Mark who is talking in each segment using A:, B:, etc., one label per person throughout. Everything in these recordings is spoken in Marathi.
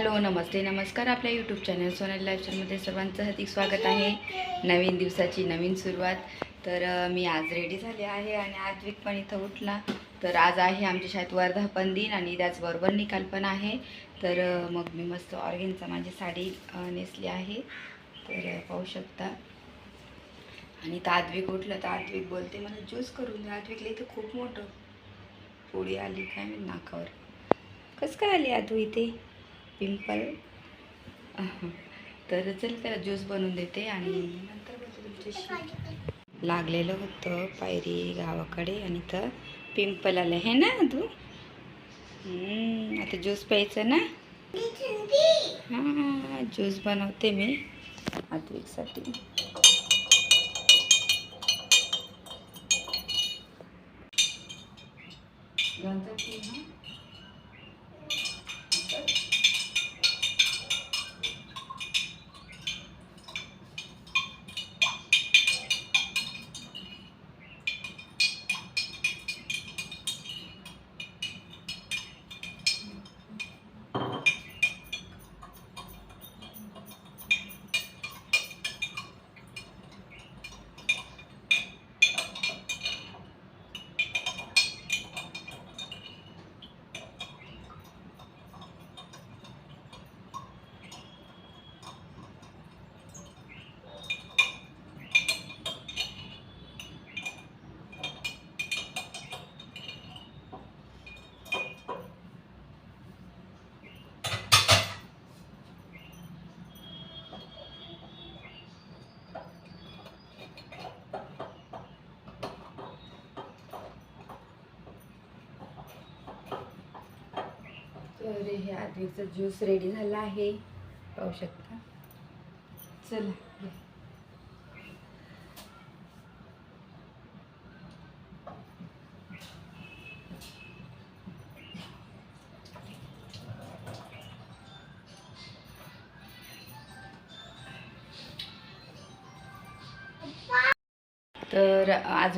A: हॅलो नमस्ते नमस्कार आपल्या यूट्यूब चॅनल सोनल लाईफस्टाईलमध्ये सर्वांचं हार्दिक स्वागत आहे. नवीन दिवसाची नवीन सुरुवात. तर मी आज रेडी झाले आहे आणि आज वीक पण इथं उठला. तर आज आहे आमच्या शाळेत वर्धापन दिन आणि त्याचबरोबर निकाल पण आहे. तर मग मी मस्त ऑर्गेनचा माझी साडी नेसली आहे. तर पाहू शकता. आणि तर उठलं. तर आत्विक बोलते मला ज्यूस करून द्या आत्विकला इथं खूप मोठं पोळी आली काय नाकावर. कसं काय आली आदू इथे? पिंपल. तर चल त्याला ज्यूस बनवून देते आणि नंतर तुमच्याशी लागलेलं होतं पायरी गावाकडे आणि तर पिंपल आलं. आहे ना तू? आता ज्यूस प्यायचं ना? हां ज्यूस बनवते मी आद्विकसाठी गंजा तर हे आद्विकचं ज्यूस रेडी झालं आहे. पाहू शकता. चला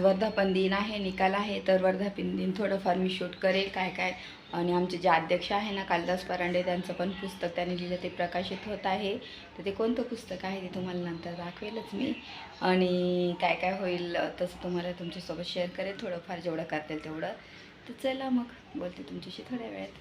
A: वर्धापन दिन आहे निकाल आहे तर वर्धापन दिन थोडंफार मी शूट करेल काय काय. आणि आमचे जे अध्यक्ष आहे ना कालिदास परांडे त्यांचं पण पुस्तक त्यांनी लिहिलं ते प्रकाशित होत आहे. तर ते कोणतं पुस्तक आहे ते तुम्हाला नंतर दाखवेलच मी. आणि काय काय होईल तसं तुम्हाला तुमच्यासोबत शेअर करेल थोडंफार जेवढं करता येईल तेवढं. तर चला मग बोलते तुमच्याशी थोड्या वेळात.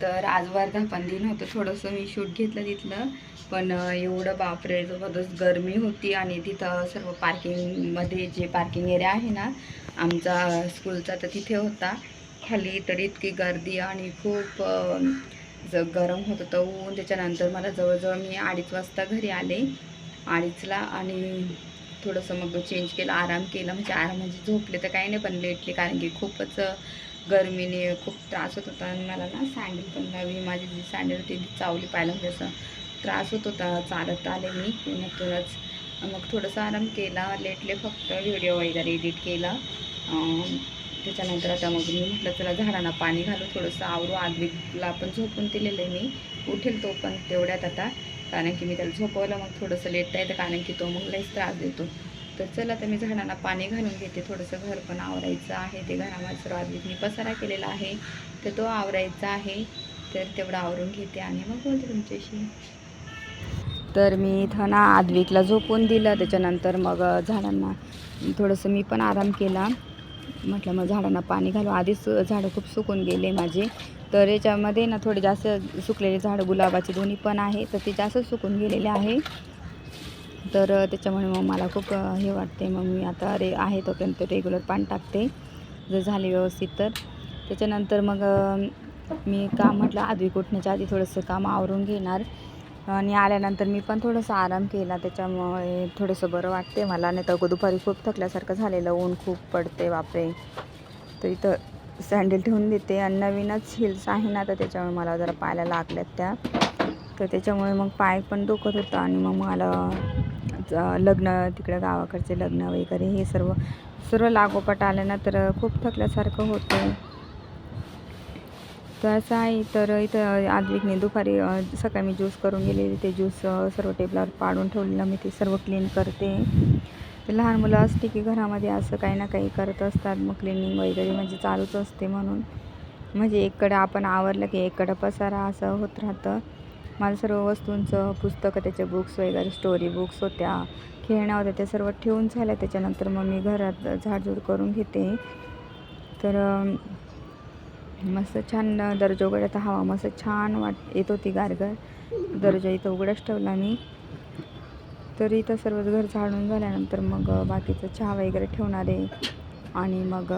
A: तर आज वर्धापन दिन होतं. थोडंसं मी शूट घेतलं तिथलं. पण एवढं बापरे जबरदस्त गरमी होती आणि तिथं सर्व पार्किंगमध्ये जे पार्किंग एरिया आहे ना आमचा स्कूलचा तर तिथे होता. खाली तर इतकी गर्दी आणि खूप जर गरम होत होतं ऊन त्याच्यानंतर मला जवळजवळ मी अडीच वाजता घरी आले. अडीचला आणि थोडंसं मग चेंज केलं आराम केला. म्हणजे आराम म्हणजे झोपले तर काही नाही पण लेटले कारण की खूपच गरमीने खूप त्रास होत होता. आणि मला ना सँडल पण लावी माझी जी सँडल होती ती चावली पाहिलं म्हणजे असं त्रास होत होता चालत आले मी पुण्यातूनच. मग थोडंसं आराम केला. लेटले फक्त व्हिडिओ वगैरे एडिट केला. त्याच्यानंतर आता मग मी म्हटलं चला झाडांना पाणी घालू थोडंसं आवरू. आदविकला पण झोपून दिलेलं आहे मी. उठेल तो पण तेवढ्यात आता कारण की मी त्याला झोपवलं मग थोडंसं लेट येतं कारण की तो मग लईच त्रास देतो. तर चला तर मी झाडांना पाणी घालून घेते थोडंसं घर पण आवरायचं आहे ते घरामध्ये सर्व मी पसारा केलेला आहे तर तो आवरायचा आहे तर तेवढं आवरून घेते आणि मग बोलते तुमच्याशी. तर मी इथं ना आदविकला झोपून दिलं त्याच्यानंतर मग झाडांना थोडंसं मी पण आराम केला. म्हटलं मग झाडांना पाणी घालू आधीच झाडं खूप सुकून गेले माझे. तर याच्यामध्ये ना थोडे जास्त सुकलेले झाडं गुलाबाचे दोन्ही पण आहे तर ते जास्त सुकून गेलेले आहे. तर त्याच्यामुळे मग मला खूप हे वाटते मग मी आता रे आहे तोपर्यंत रेग्युलर पाणी टाकते जर झाले व्यवस्थित तर. त्याच्यानंतर मग मी काम म्हटलं आधी कुठण्याच्या आधी थोडंसं काम आवरून घेणार. आणि आल्यानंतर मी पण थोडंसं आराम केला. त्याच्यामुळे थोडंसं बरं वाटते मला. नाही तर दुपारी खूप थकल्यासारखं झालेलं. ऊन खूप पडते बापरे. तर इथं सँडल ठेवून देते. आणि नवीनच हिल्स आहे ना तर त्याच्यामुळे मला जरा पायाला लागल्यात त्या. तर त्याच्यामुळे मग पाय पण दुखत होता आणि मग मला लग्न तिकडं गावाकडचे लग्न वगैरे हे सर्व सर्व लागोपाठ आलं ना तर खूप थकल्यासारखं होतं तर असं आहे तर इथं आद्विकने दुपारी सकाळी मी ज्यूस करून गेलेली ते ज्यूस सर्व टेबलावर पाडून ठेवलेलं मी ते सर्व क्लीन करते. तर लहान मुलं असते की घरामध्ये असं काही ना काही करत असतात मग क्लिनिंग वगैरे म्हणजे चालूच असते म्हणून. म्हणजे एककडं आपण आवरलं की एककडं पसारा असं होत राहतं. मला सर्व वस्तूंचं पुस्तकं त्याचे बुक्स वगैरे स्टोरी बुक्स होत्या खेळण्या होत्या त्या सर्व ठेवून झाल्या. त्याच्यानंतर मग मी घरात झाडझूड करून घेते. तर मस्त छान दर्जा उघड्यात हवा मस्त छान वाट येत होती गारगर. दर्जा इथं उघडाच ठेवला मी. तर इथं सर्वच घर झाडून झाल्यानंतर मग बाकीचं चहा वगैरे ठेवणार आहे. आणि मग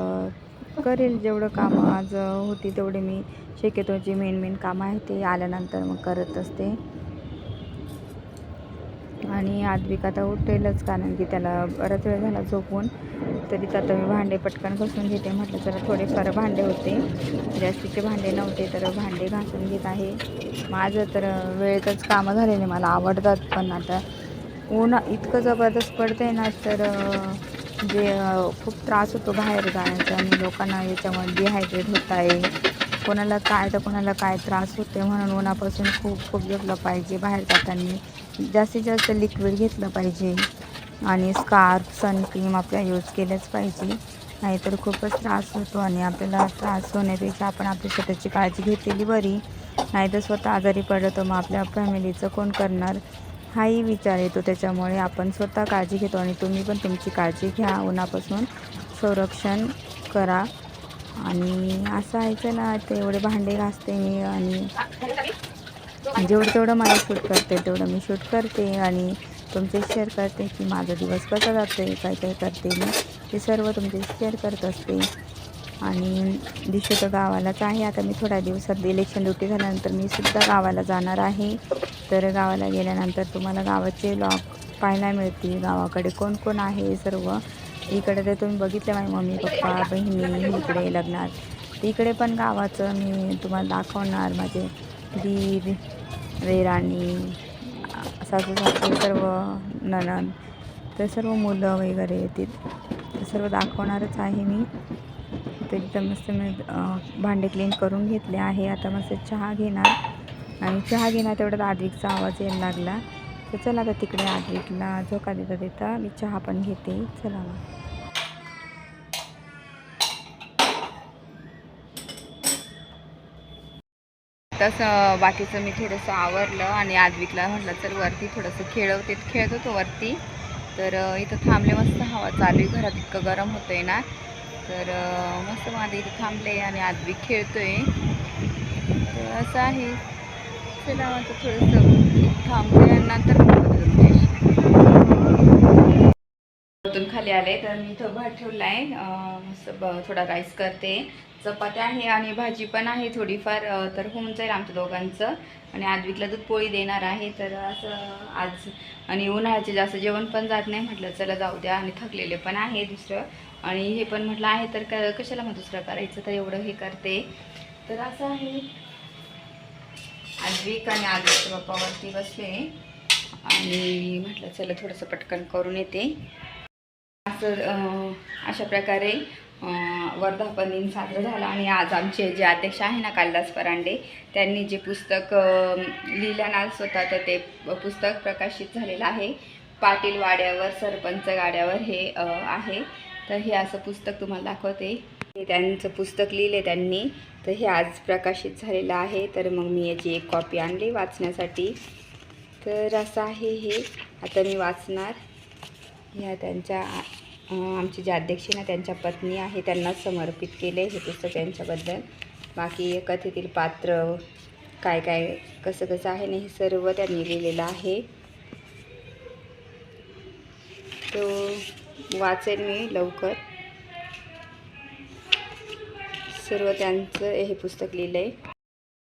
A: करेल जेवढं काम आज होती तेवढे मी शक्यतो जे मेन मेन कामं आहे ते आल्यानंतर मग करत असते. आणि आद्विक आता उठेलच कारण की त्याला बराच वेळ झाला झोपून. तरी तर आता मी भांडे पटकन घासून घेते. म्हटलं जरा थोडेफार भांडे होते. जास्तीचे भांडे नव्हते तर भांडे घासून घेत आहे. माझं तर वेळेतच कामं झालेले मला आवडतात पण आता ऊन इतकं जबरदस्त पडते ना तर जे खूप त्रास होतो बाहेर जाण्याचा आणि लोकांना याच्यामुळे डिहायड्रेट होत आहे. कोणाला काय तर कोणाला काय त्रास होते म्हणून उन्हापासून खूप खूप जपलं पाहिजे बाहेर जाताना. जास्तीत जास्त लिक्विड घेतलं पाहिजे. आणि स्कार्फ सनक्रीम आपल्या यूज केलंच पाहिजे. नाहीतर खूपच त्रास होतो आणि आपल्याला त्रास होण्यापेक्षा आपण आपली स्वतःची काळजी घेतलेली बरी. नाहीतर स्वतः आजारी पडलं तर मग आपल्या फॅमिलीचं कोण करणार? हाही विचार येतो. त्याच्यामुळे आपण स्वतः काळजी घेतो आणि तुम्ही पण तुमची काळजी घ्या. उन्हापासून संरक्षण करा. आणि असं आहे चला ते एवढे भांडे घासते मी आणि जेवढं तेवढं मला शूट करते तेवढं मी शूट करते आणि तुमचे शेअर करते की माझा दिवस कसा जातो आहे काय काय करते मी ते सर्व तुमचे शेअर करत असते. आणि दिशू तर गावालाच आहे. आता मी थोड्या दिवसात इलेक्शन ड्युटी झाल्यानंतर मी सुद्धा गावाला जाणार आहे. तर गावाला गेल्यानंतर तुम्हाला गावाचे लॉक पाहायला मिळतील. गावाकडे कोण कोण आहे सर्व. इकडे ते तुम्ही बघितलं माझे मम्मी पप्पा बहिणी इकडे लग्नात. इकडे पण गावाचं मी तुम्हाला दाखवणार. माझे दीर रेराणी सासू सासू सर्व ननन तर सर्व मुलं वगैरे येतील. ते सर्व दाखवणारच आहे मी. तर एकदम मस्त मी भांडे क्लीन करून घेतले आहे. आता मस्त चहा घेणार. आणि चहा घेणार तेवढ्यात आधीचा आवाज यायला लागला. तर चला आता तिकडे आद्विकला झोका देता देता मी चहा पण घेते. चला मग. तसं बाकीचं मी थोडंसं आवरलं आणि आदविकला म्हटलं चल वरती थोडंसं खेळवते. खेळत होतो वरती. तर इथं थांबले मस्त हवा चालू आहे. घरात इतकं गरम होतं आहे ना. तर मस्त माझे इथे थांबले आणि आद्विक खेळतोय. तर असं आहे. चला मग थोडंसं थांबते नंतर खाली आले. तर मी इथं भात ठेवला आहे मस्त ब- थोडा राईस करते. चपात्या आहे आणि भाजी पण आहे थोडीफार. तर होऊन जाईल आमच्या दोघांचं. आणि आदवीतला दूध पोळी देणार आहे. तर असं आज आणि उन्हाळ्याचे जास्त जेवण पण जात नाही. म्हटलं चला जाऊ द्या. आणि थकलेले पण आहे दुसरं. आणि हे पण म्हटलं आहे तर क कशाला मग दुसरं करायचं? तर एवढं हे करते. तर असं आहे. बारीक आणि आद्विकच्या बापावरती बसले. आणि म्हटलं चला थोडंसं पटकन करून येते. असं अशा प्रकारे वर्धापन दिन साजरा झाला आणि आज आमचे जे अध्यक्ष आहे ना कालिदास परांडे त्यांनी जे पुस्तक लिहिलं ना स्वतः तर ते पुस्तक प्रकाशित झालेलं आहे. पाटील वाड्यावर सरपंच गाड्यावर हे आहे. तर हे असं पुस्तक तुम्हाला दाखवते. त्यांचं पुस्तक लिहिले त्यांनी. तर हे आज प्रकाशित झालेलं आहे. तर मग मी याची एक कॉपी आणली वाचण्यासाठी. तर असं आहे हे. आता मी वाचणार. ह्या त्यांच्या आमची आमचे जे अध्यक्ष ना त्यांच्या पत्नी आहे त्यांना समर्पित केले हे पुस्तक त्यांच्याबद्दल. बाकी कथेतील पात्र काय काय कसं कसं आहे ना हे सर्व त्यांनी लिहिलेलं आहे. तो वाचेन मी लवकर. सर्व त्यांचं हे पुस्तक लिहिलं आहे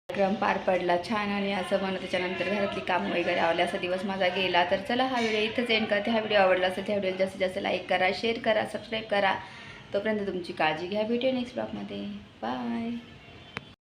A: कार्यक्रम पार पडला छान आणि असं म्हणत त्याच्यानंतर घरातली कामं वगैरे आवले असा दिवस माझा गेला. तर चला हा व्हिडिओ इथंच एंड करते. हा व्हिडिओ आवडला असेल त्या व्हिडिओला जास्तीत जास्त लाईक करा शेअर करा सबस्क्राईब करा. तोपर्यंत तुमची काळजी घ्या. व्हिडिओ नेक्स्ट ब्लॉगमध्ये बाय